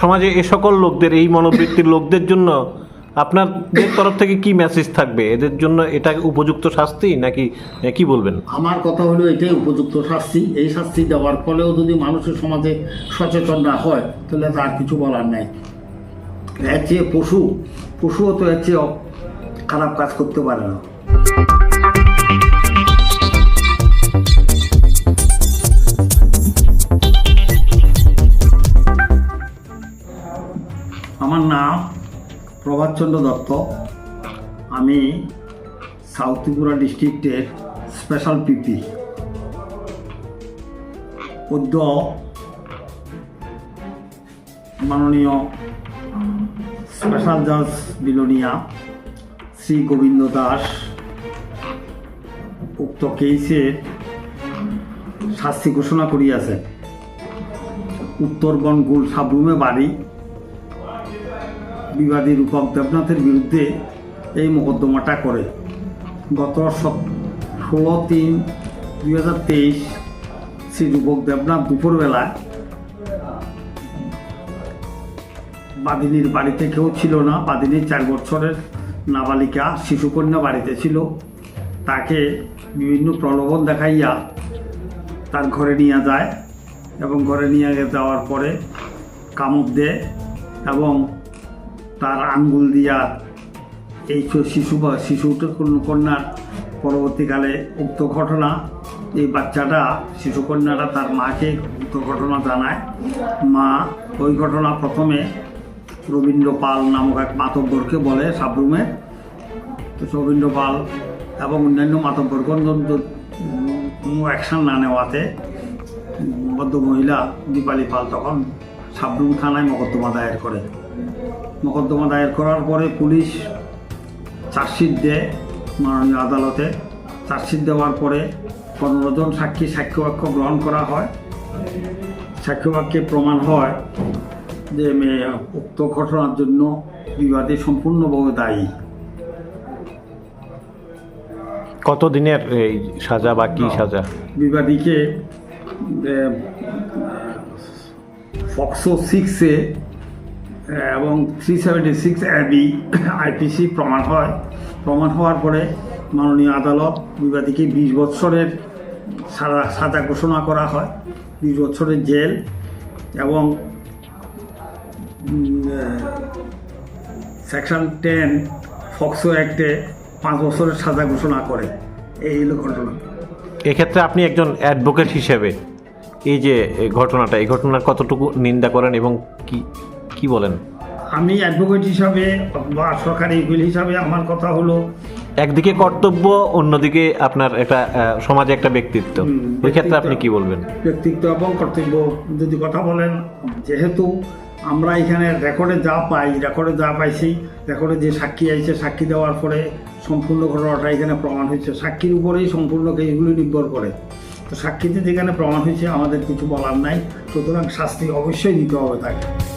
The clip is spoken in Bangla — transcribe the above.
সমাজে এ সকল লোকদের, এই মনোবৃত্তির লোকদের জন্য আপনাদের তরফ থেকে কি মেসেজ থাকবে? এদের জন্য এটা উপযুক্ত শাস্তি নাকি কি বলবেন? আমার কথা হলো এটাই উপযুক্ত শাস্তি। এই শাস্তি দেওয়ার ফলেও যদি মানুষের সমাজে সচেতন না হয়, তাহলে তার কিছু বলার নাই। এর চেয়ে পশু, পশুও তো এর চেয়ে খারাপ কাজ করতে পারে না। প্রভাতচন্দ্র দত্ত। আমি সাউথ ত্রিপুরা ডিস্ট্রিক্টের স্পেশাল পিপি পদ্য মাননীয় স্পেশাল জাজ বিলোনিয়া শ্রী গোবিন্দ দাস, উক্ত কেসের শাস্তি ঘোষণা করিয়াছে উত্তরবন গুল সাবরুমে বাড়ি বিবাদী রূপক দেবনাথের বিরুদ্ধে এই মোকদ্দমাটা করে। গত ষোলো তিন দুই হাজার তেইশ শ্রী রূপক দেবনাথ দুপুরবেলায় বাদিনীর বাড়িতে কেউ ছিল না। বাদিনীর চার বছরের নাবালিকা, শিশুকন্যা বাড়িতে ছিল। তাকে বিভিন্ন প্রলোভন দেখাইয়া তার ঘরে নিয়ে যায় এবং ঘরে নিয়ে যাওয়ার পরে কামড় দেয় এবং তার আঙ্গুল দিয়া এই শিশু বা শিশুটা কন্যার পরবর্তীকালে উক্ত ঘটনা, এই বাচ্চাটা শিশুকন্যাটা তার মাকে উক্ত ঘটনা জানায়। মা ওই ঘটনা প্রথমে রবীন্দ্র পাল নামক এক মাতব্বরকে বলে সাবরুমে। তো রবীন্দ্র পাল এবং অন্যান্য মাতব্বরগণ কোনো অ্যাকশন না নেওয়াতে বদ্ধ মহিলা দীপালি পাল তখন সাবরুম থানায় মকদ্দমা দায়ের করে। মকদ্দমা দায়ের করার পরে পুলিশ চার্জশিট দেয় মাননীয় আদালতে। চার্জশিট দেওয়ার পরে পনেরো জন সাক্ষী সাক্ষ্যবাক্য গ্রহণ করা হয়। সাক্ষ্যবাক্যে প্রমাণ হয় যে মেয়ে উক্ত ঘটনার জন্য বিবাদী সম্পূর্ণভাবে দায়ী। কত দিনের এই সাজা বা কি সাজা? বিবাদীকে ফক্সো সিক্সে এবং three seventy six AB IPC প্রমাণ হয়। প্রমাণ হওয়ার পরে মাননীয় আদালত বিবাদীকে বিশ বৎসরের সাজা সাজা ঘোষণা করা হয়। বিশ বছরের জেল এবং সেকশন টেন ফক্সো অ্যাক্টে পাঁচ বছরের সাজা ঘোষণা করে। এই হলো ঘটনা। এক্ষেত্রে আপনি একজন অ্যাডভোকেট হিসেবে এই যে ঘটনাটা এই ঘটনার কতটুকু নিন্দা করেন এবং কি কি বলেন? আমি অ্যাডভোকেট হিসাবে বা সরকারি উকিল হিসাবে আমার কথা হলো একদিকে কর্তব্য অন্যদিকে আপনার একটা সমাজে একটা ব্যক্তিত্ব। ওই ক্ষেত্রে আপনি কি বলবেন? ব্যক্তিত্ব এবং কর্তব্য যদি কথা বলেন যেহেতু আমরা এখানে রেকর্ডে যা পাই রেকর্ডে যা পাইছি রেকর্ডে যে সাক্ষী আইছে সাক্ষী দেওয়ার পরে সম্পূর্ণ ঘটনাটা এখানে প্রমাণ হয়েছে। সাক্ষীর উপরেই সম্পূর্ণ কেসগুলি নির্ভর করে। তো সাক্ষীতে যেখানে প্রমাণ হয়েছে, আমাদের কিছু বলার নাই। সুতরাং শাস্তি অবশ্যই দিতে হবে তাকে।